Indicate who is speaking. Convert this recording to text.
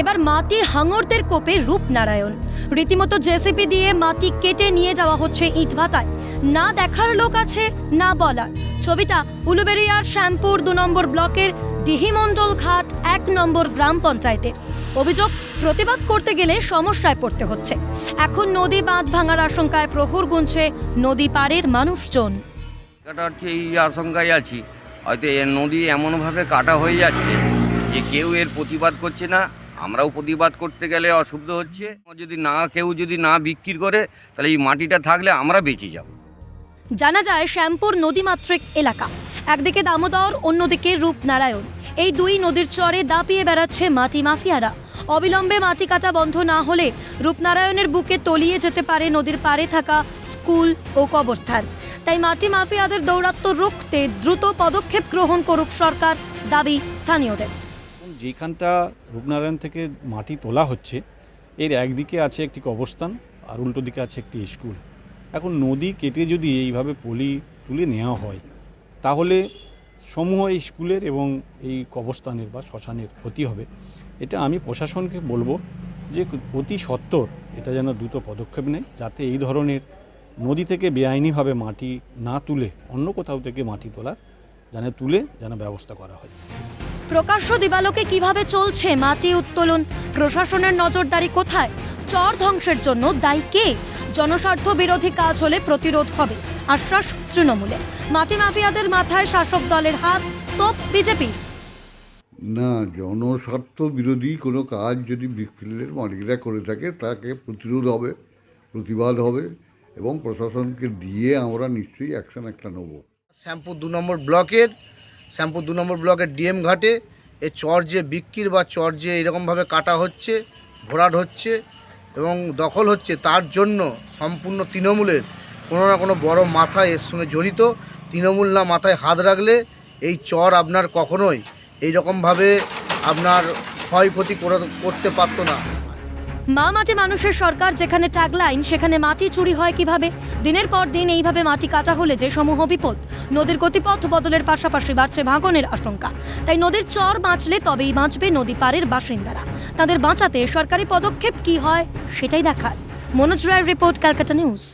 Speaker 1: এবার মাটি হাঙরদের কোপে রূপনারায়ণ। রীতিমতো জেসিপি দিয়ে মাটি কেটে নিয়ে যাওয়া হচ্ছে ইটভাটায় না দেখার লোক আছে, না বলার। ছবিটা উলুবেরিয়ার শ্যামপুর দু নম্বর ব্লকের দিহিমণ্ডল ঘাট এক নম্বর গ্রাম পঞ্চায়েতের অভিযোগ, প্রতিবাদ করতে গেলে সমস্যায় পড়তে হচ্ছে। এখন নদী বাঁধ ভাঙার আশঙ্কায় প্রহর গুনছে নদী পাড়ের মানুষজন।
Speaker 2: কাটা হচ্ছে এই আশঙ্কায় আছি। হয়তো নদী এমনভাবে কাটা হয়ে যাচ্ছে যে কেউ এর প্রতিবাদ করছে না। আমরাও প্রতিবাদ করতে গেলে অসুবিধা হচ্ছে। যদি না, কেউ যদি না বিক্রি করে, তাহলে এই মাটিটা থাকলে আমরা বেঁচে যাব।
Speaker 1: জানা যায়, শ্যামপুর নদীমাতৃক এলাকা। একদিকে দামোদর, অন্যদিকে রূপনারায়ণ। এই দুই নদীর চরে দাপিয়ে বেড়াচ্ছে মাটি মাফিয়ারা। অবিলম্বে মাটি কাটা বন্ধ না হলে রূপনারায়ণের বুকে তলিয়ে যেতে পারে নদীর পাড়ে থাকা স্কুল ও কবরস্থান। তাই মাটি মাফিয়াদের দৌরাত্ম্য রুখতে দ্রুত পদক্ষেপ গ্রহণ করুক সরকার, দাবি স্থানীয়দের।
Speaker 3: যেখানটা রূপনারায়ণ থেকে মাটি তোলা হচ্ছে, এর একদিকে আছে একটি কবরস্থান আর উল্টো দিকে আছে একটি স্কুল। এখন নদী কেটে যদি এইভাবে পলি তুলে নেওয়া হয়, তাহলে সমূহ এই স্কুলের এবং এই কবরস্থানের বা শ্মশানের ক্ষতি হবে। এটা আমি প্রশাসনকে বলব যে অতি সত্বর এটা যেন দ্রুত পদক্ষেপ নেয়, যাতে এই ধরনের নদী থেকে বেআইনিভাবে মাটি না তুলে অন্য কোথাও থেকে মাটি তোলার, যেন তুলে যেন ব্যবস্থা করা হয়।
Speaker 1: প্রকাশ্য দিবালোকে কীভাবে চলছে মাটি উত্তোলন? প্রশাসনের নজরদারি কোথায়? চর ধ্বংসের জন্য দায়ী কে? জনস্বার্থ বিরোধী কাজ হলে প্রতিরোধ হবে আশ্বাস তৃণমূলে মাটি মাফিয়াদের মাথায় শাসক দলের হাত তোপ বিজেপি
Speaker 4: না জনস্বার্থ বিরোধী কোনো কাজ যদি ব্রিকফিল্ডের মালিকরা করে থাকে তাকে প্রতিরোধ হবে প্রতিবাদ হবে এবং প্রশাসনকে দিয়ে আমরা নিশ্চয়ই অ্যাকশন একটা নেব।
Speaker 5: শ্যামপুর দু নম্বর ব্লকের শ্যামপুর দু নম্বর ব্লকের ডিএম ঘাটে। এই চর যে বিক্রির বা চর যে এরকমভাবে কাটা হচ্ছে, ভরাট হচ্ছে এবং দখল হচ্ছে, তার জন্য সম্পূর্ণ তৃণমূলের কোনো না কোনো বড় মাথা এর সঙ্গে জড়িত। তৃণমূল না মাথায় হাত রাখলে এই চর আপনার কখনোই এই রকমভাবে আপনার ক্ষয়ক্ষতি করতে পারতো না।
Speaker 1: মা মাটি মানুষের সরকার, যেখানে ট্যাগলাইন সেখানে মাটি চুরি হয় কীভাবে? দিনের পর দিন এইভাবে মাটি কাটা হলে যে সমূহ বিপদ, নদীর গতিপথ বদলের পাশাপাশি বাড়ছে ভাঙনের আশঙ্কা। তাই নদীর চর বাঁচলে তবেই বাঁচবে নদী পাড়ের বাসিন্দারা। তাদের বাঁচাতে সরকারি পদক্ষেপ কি হয়, সেটাই দেখার। মনোজ রায়ের রিপোর্ট, ক্যালকাটা নিউজ।